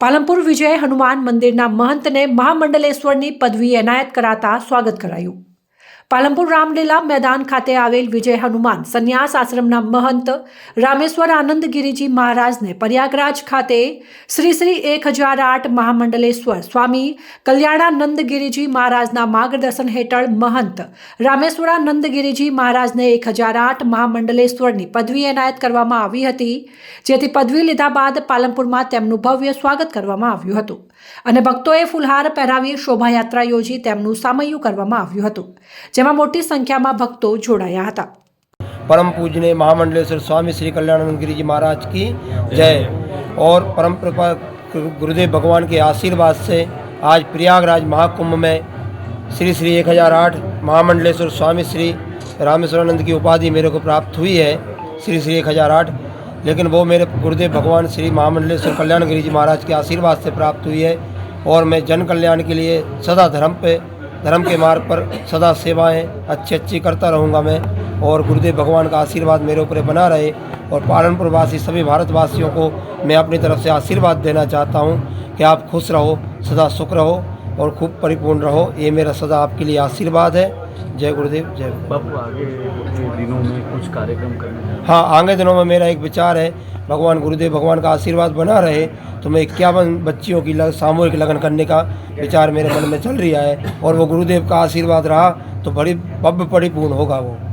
પાલનપુર વિજય હનુમાન મંદિરના મહંતને મહામંડલેશ્વરની પદવી એનાયત કરાતા સ્વાગત કરાયું. પાલનપુર રામલીલા મેદાન ખાતે આવેલ વિજય હનુમાન સંન્યાસ આશ્રમના મહંત રામેશ્વર આનંદ મહારાજને પ્રયાગરાજ ખાતે શ્રી શ્રી એક હજાર આઠ મહામંડલેશ્વર સ્વામી કલ્યાણાનંદ ગિરિજી મહારાજના માર્ગદર્શન હેઠળ મહંત રામેશ્વરાનંદ ગિરિજી મહારાજને એક હજાર આઠ મહામંડલેશ્વરની પદવી એનાયત કરવામાં આવી હતી. જેથી પદવી લીધા બાદ પાલનપુરમાં તેમનું ભવ્ય સ્વાગત કરવામાં આવ્યું હતું અને ભક્તોએ ફુલહાર પહેરાવી શોભાયાત્રા યોજી તેમનું સામૈયું કરવામાં આવ્યું હતું. જેમાં મોટી સંખ્યામાં ભક્તો જોડાયા હતા परम पूजनीय महामंडलेश्वर स्वामी श्री कल्याणानंद गिरी जी महाराज की जय और परम कृपा गुरुदेव भगवान के आशीर्वाद से आज प्रयागराज महाकुंभ में श्री श्री एक हज़ार आठ महामंडलेश्वर स्वामी श्री रामेश्वरानंद की उपाधि मेरे को प्राप्त हुई है श्री श्री एक हज़ार आठ लेकिन वो मेरे गुरुदेव भगवान श्री महामंडलेश्वर कल्याण गिरी जी महाराज के आशीर्वाद से प्राप्त हुई है और मैं जन कल्याण के लिए सदा धर्म पे धर्म के मार्ग पर सदा सेवाएँ अच्छी अच्छी करता रहूँगा मैं और गुरुदेव भगवान का आशीर्वाद मेरे ऊपर बना रहे और पालनपुर वासी सभी भारतवासियों को मैं अपनी तरफ़ से आशीर्वाद देना चाहता हूँ कि आप खुश रहो सदा सुख रहो और खूब परिपूर्ण रहो। ये मेरा सदा आपके लिए आशीर्वाद है। जय गुरुदेव जय। बाबू आगे दिनों में कुछ कार्यक्रम करने हाँ आगे दिनों में मेरा एक विचार है भगवान गुरुदेव भगवान का आशीर्वाद बना रहे तो मैं इक्यावन बच्चियों की लग, सामूहिक लगन करने का विचार मेरे मन में चल रहा है और वो गुरुदेव का आशीर्वाद रहा तो बड़ी भव्य परिपूर्ण होगा वो।